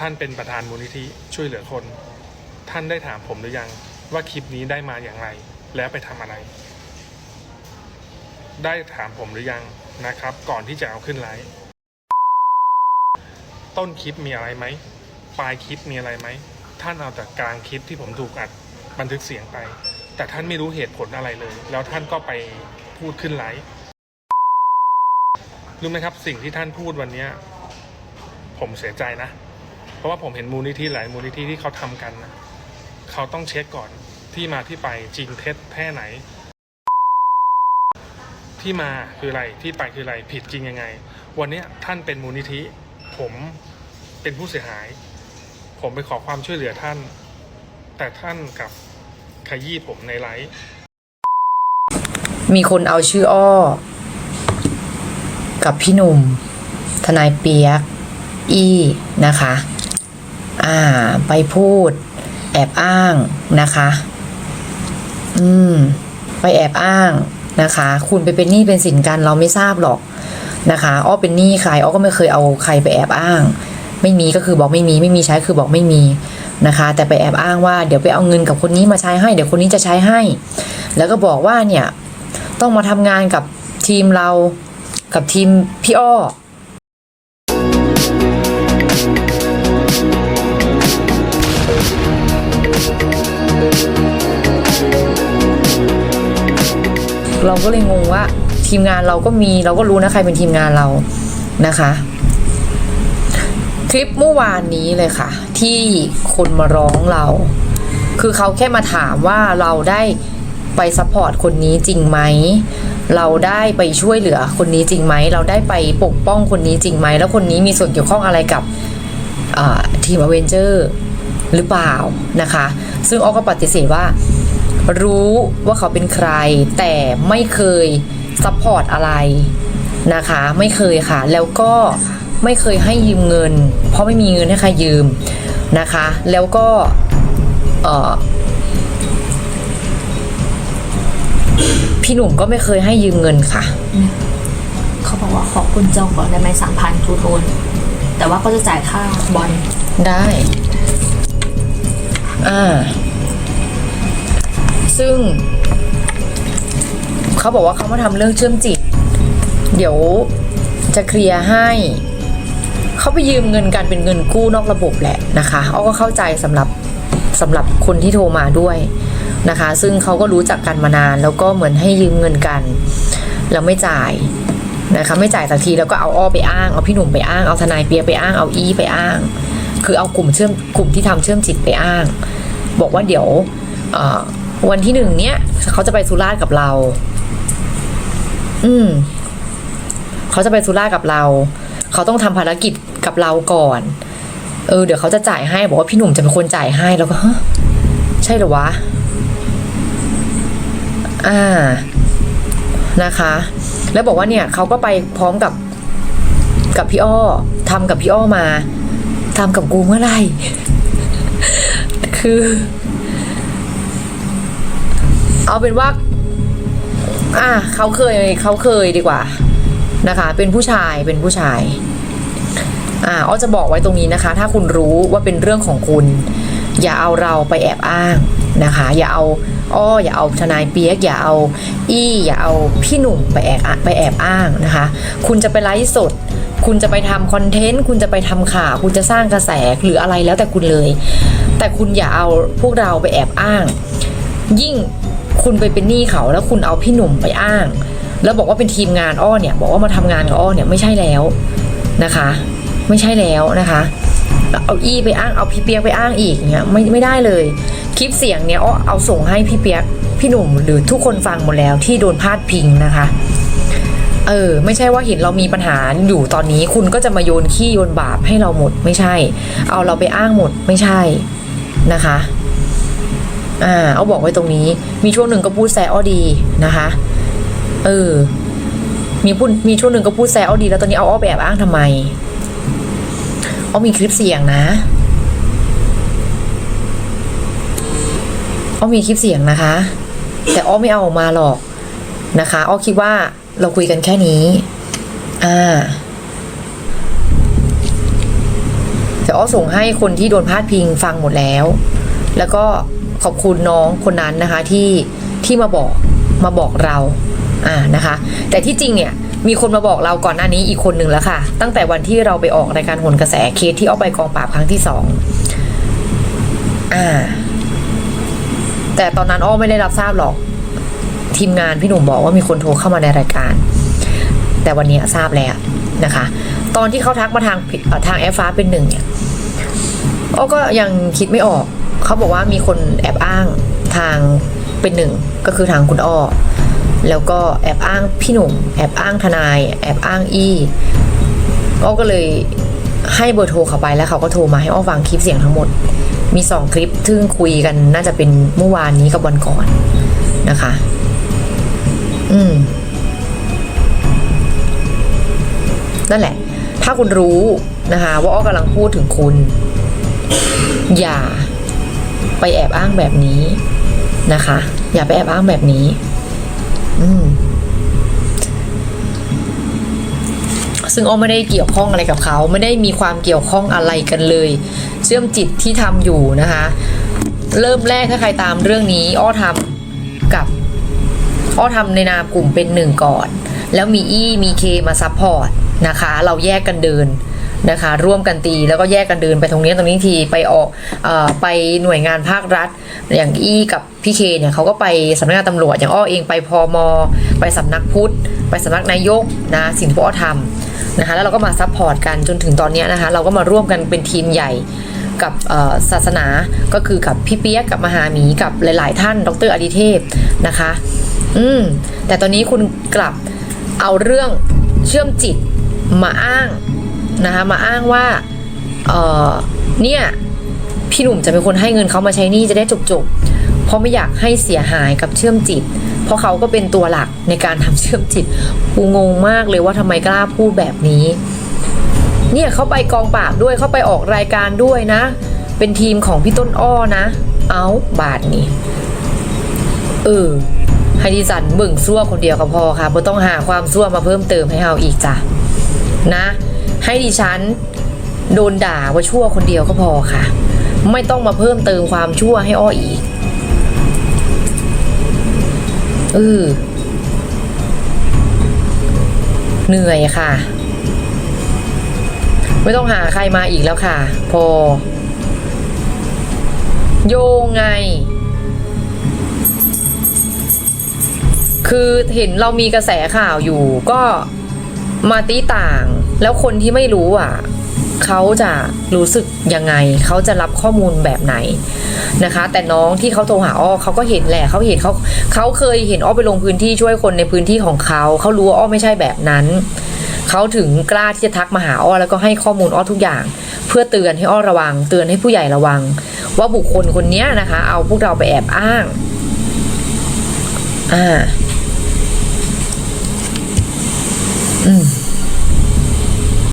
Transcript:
ท่านเป็นประธานมูลนิธิช่วยเหลือคน ท่านได้ถามผมหรือยังว่าคลิปนี้ได้มาอย่างไร แล้วไปทำอะไร ได้ถามผมหรือยังนะครับ ก่อนที่จะเอาขึ้นไลฟ์ต้นคลิปมีอะไรไหมปลายคลิปมีอะไรไหมท่านเอาแต่กลางคลิปที่ผมถูกอัดบันทึกเสียงไป แต่ท่านไม่รู้เหตุผลอะไรเลย แล้วท่านก็ไปพูดขึ้นไลฟ์รู้ไหมครับสิ่งที่ท่านพูดวันนี้ผมเสียใจนะ เพราะว่าผมเห็นมูลนิธิหลายมูลนิธิที่เขาทำกันนะเขาต้องเช็คก่อนที่มาที่ไปจริงเท็จแค่ไหน ที่มาคืออะไรที่ไปคืออะไรผิดจริงยังไง วันนี้ท่านเป็นมูลนิธิ ผมเป็นผู้เสียหาย ผมไปขอความช่วยเหลือท่าน แต่ท่านกับขยี้ผมในไลฟ์มีคนเอาชื่ออ้อ กับพี่หนุ่ม ทนายเปียก อี้นะคะ อ่า ไปพูด แอบอ้างนะคะ อืม ไปแอบอ้างนะคะ คุณไปเป็นหนี้เป็นสินกันเราไม่ทราบหรอกนะคะอ้อเป็นหนี้ใครอ้อก็ไม่เคยเอาใครไปแอบอ้าง ไม่มีก็คือบอกไม่มี ไม่มีใช้คือบอกไม่มีนะคะ แต่ไปแอบอ้างว่าเดี๋ยวไปเอาเงินกับคนนี้มาใช้ให้เดี๋ยวคนนี้จะใช้ให้ แล้วก็บอกว่าเนี่ยต้องมาทำงานกับทีมเรากับทีมพี่อ้อ เราก็เลยงงว่าทีมงานเราก็มีเราก็รู้นะใครเป็นทีมงานเรานะคะ คลิปเมื่อวานนี้เลยค่ะ ที่คนมาร้องเรา คือเขาแค่มาถามว่าเราได้ไปซัพพอร์ตคนนี้จริงไหมเราได้ไปช่วยเหลือคนนี้จริงไหม เราได้ไปปกป้องคนนี้จริงไหม แล้วคนนี้มีส่วนเกี่ยวข้องอะไรกับทีมอเวนเจอร์ หรือเปล่านะคะ ซึ่งอ้อก็ปฏิเสธว่า รู้ว่าเขาเป็นใคร แต่ไม่เคยซัพพอร์ตอะไรนะคะ ไม่เคยค่ะ แล้วก็ไม่เคยให้ยืมเงิน เพราะไม่มีเงินให้ใครยืมนะคะ แล้วก็เอ่อพี่หนุ่มก็ไม่เคยให้ยืมเงินค่ะ เขาบอกว่าขอคุณจองก่อนได้ไหมสามพันทูโทนแต่ว่าก็จะจ่ายค่าบอลได้ อ่า ซึ่ง เขาบอกว่าเขามาทำเรื่องเชื่อมจิต เดี๋ยวจะเคลียร์ให้เขาไปยืมเงินกันเป็นเงินกู้นอกระบบแหละนะคะอ้อก็เข้าใจสำหรับสำหรับคนที่โทรมาด้วยนะคะ ซึ่งเขาก็รู้จักกันมานาน แล้วก็เหมือนให้ยืมเงินกัน แล้วไม่จ่ายนะคะไม่จ่ายสักทีแล้วก็เอาอ้อไปอ้างเอาพี่หนุ่มไปอ้างเอาทนายเปียไปอ้างเอาอี้ไปอ้าง คือเอากลุ่มเชื่อมกลุ่มที่ทำเชื่อมจิตไปอ้าง บอกว่าเดี๋ยววันที่หนึ่งเนี้ยเขาจะไปสุราษฎร์กับเรา อืม เขาจะไปสุราษฎร์กับเรา เขาต้องทำภารกิจกับเราก่อน เออ เดี๋ยวเขาจะจ่ายให้ บอกว่าพี่หนุ่มจะเป็นคนจ่ายให้แล้วก็ฮใช่เหรอวะ อ่า นะคะ แล้วบอกว่าเนี่ยเขาก็ไปพร้อมกับกับพี่อ้อทำกับพี่อ้อมาทำกับกูเมื่อไหร่ คือ เอาเป็นว่า อะเขาเคยเขาเคยดีกว่า นะคะ เป็นผู้ชายเป็นผู้ชาย อ่าอ้อจะบอกไว้ตรงนี้นะคะ ถ้าคุณรู้ว่าเป็นเรื่องของคุณ อย่าเอาเราไปแอบอ้างนะคะ อย่าเอา อ้อ อย่าเอาทนายเปียก อย่าเอาอี้อย่าเอาพี่หนุ่มไปแอบไปแอบอ้างนะคะ คุณจะไปไลฟ์สด คุณจะไปทำคอนเทนต์ คุณจะไปทำข่าว คุณจะสร้างกระแสหรืออะไรแล้วแต่คุณเลย แต่คุณอย่าเอาพวกเราไปแอบอ้าง ยิ่งคุณไปเป็นหนี้เขาแล้วคุณเอาพี่หนุ่มไปอ้าง แล้วบอกว่าเป็นทีมงานอ้อเนี่ย บอกว่ามาทำงานกับอ้อเนี่ยไม่ใช่แล้วนะคะ ไม่ใช่แล้วนะคะ เอาอี้ไปอ้างเอาพี่เปียกไปอ้างอีกเนี่ยไม่ไม่ได้เลย คลิปเสียงเนี่ยอ้อเอาส่งให้พี่เปียกพี่หนุ่มหรือทุกคนฟังหมดแล้วที่โดนพาดพิงนะคะเออไม่ใช่ว่าเห็นเรามีปัญหาอยู่ตอนนี้คุณก็จะมาโยนขี้โยนบาปให้เราหมดไม่ใช่ เอาเราไปอ้างหมดไม่ใช่นะคะอ่าเอาบอกไว้ตรงนี้ มีช่วงหนึ่งก็พูดแซอ้อดีนะคะเออมีพูดมีช่วงหนึ่งก็พูดแซอ้อดี แล้วตอนนี้เอาอ้อไปแอบอ้างทำไม อ้อมีคลิปเสียงนะอ้อมีคลิปเสียงนะคะ แต่อ้อไม่เอาออกมาหรอกนะคะอ้อคิดว่าเราคุยกันแค่นี้ อ่าแต่อ้อส่งให้คนที่โดนพาดพิงฟังหมดแล้ว แล้วก็ขอบคุณน้องคนนั้นนะคะที่ที่มาบอกมาบอกเรา อ่านะคะ แต่ที่จริงเนี่ย มีคนมาบอกเราก่อนหน้านี้อีกคนหนึ่งแล้วค่ะ ตั้งแต่วันที่เราไปออกรายการหนกระแสเคสที่อ้อไปกองปราบครั้งที่สองอ่า แต่ตอนนั้นอ้อไม่ได้รับทราบหรอก ทีมงานพี่หนุ่มบอกว่ามีคนโทรเข้ามาในรายการ แต่วันนี้ทราบแล้วนะคะ ตอนที่เขาทักมาทางทางแอฟฟ้าเป็นหนึ่งเนี่ยอ้อก็ยังคิดไม่ออก เขาบอกว่ามีคนแอบอ้างทางเป็นหนึ่งก็คือทางคุณอ้อ แล้วก็แอบอ้างพี่หนุ่ม แอบอ้างทนาย แอบอ้างอี้อ้อก็เลยให้เบอร์โทรเขาไปแล้วเขาก็โทรมาให้อ้อฟังคลิปเสียงทั้งหมด มีสองคลิปซึ่งคุยกันน่าจะเป็นเมื่อวานนี้กับวันก่อนนะคะ อืม นั่นแหละ ถ้าคุณรู้นะคะ ว่าอ้อกำลังพูดถึงคุณ อย่าไปแอบอ้างแบบนี้นะคะ อย่าไปแอบอ้างแบบนี้ ซึ่งอ้อไม่ได้เกี่ยวข้องอะไรกับเขา ไม่ได้มีความเกี่ยวข้องอะไรกันเลย เชื่อมจิตที่ทำอยู่นะคะ เริ่มแรกถ้าใครตามเรื่องนี้ อ้อทำกับอ้อทำในนามกลุ่มเป็นหนึ่งก่อน แล้วมีอี้มีเคมาซัพพอร์ตนะคะ เราแยกกันเดิน นะคะ ร่วมกันตีแล้วก็แยกกันเดินไปตรงนี้ตรงนี้ทีไปออกอไปหน่วยงานภาครัฐ อย่างอี้กับพี่เคเนี่ยเขาก็ไปสำนักงานตำรวจอย่างอ้อเองไปพอมไปสำนักพุทธ ไปสำนักนายกนะสิ่งที่อ้อทำนะคะแล้วเราก็มาซัพพอร์ตกันจนถึงตอนนี้นะคะเราก็มาร่วมกันเป็นทีมใหญ่กับศาสนาก็คือกับพี่เปียกกับมหาหมีกับหลาย ๆ ท่าน ดรอดิเทพนะคะ อืมแต่ตอนนี้คุณกลับเอาเรื่องเชื่อมจิตมาอ้าง นะคะมาอ้างว่าเออเนี่ยพี่หนุ่มจะเป็นคนให้เงินเขามาใช้หนี้จะได้จบๆ เพราะไม่อยากให้เสียหายกับเชื่อมจิต เพราะเขาก็เป็นตัวหลักในการทำเชื่อมจิตกูงงมากเลยว่าทำไมกล้าพูดแบบนี้ เนี่ยเขาไปกองปราบด้วยเขาไปออกรายการด้วยนะ เป็นทีมของพี่ต้นอ้อนะ เอาบาทนี่เออให้ดิสันเบิ่งซั่วคนเดียวก็พอค่ะไม่ต้องหาความซั่วมาเพิ่มเติมให้เฮาอีกจ้ะนะ ให้ดิฉันโดนด่าว่าชั่วคนเดียวก็พอค่ะ ไม่ต้องมาเพิ่มเติมความชั่วให้อ้ออีกเออเหนื่อยค่ะ ไม่ต้องหาใครมาอีกแล้วค่ะ พอ โยงไง คือเห็นเรามีกระแสข่าวอยู่ก็ มาตีต่าง แล้วคนที่ไม่รู้อะเขาจะรู้สึกยังไง เขาจะรับข้อมูลแบบไหนนะคะ แต่น้องที่เขาโทรหาอ้อเขาก็เห็นแหละเขาเห็นเขาเขาเคยเห็นอ้อไปลงพื้นที่ช่วยคนในพื้นที่ของเขา เขารู้ว่าอ้อไม่ใช่แบบนั้น เขาถึงกล้าที่จะทักมาหาอ้อแล้วก็ให้ข้อมูลอ้อทุกอย่าง เพื่อเตือนให้อ้อระวัง เตือนให้ผู้ใหญ่ระวัง ว่าบุคคลคนนี้นะคะ เอาพวกเราไปแอบอ้าง อ่า อืม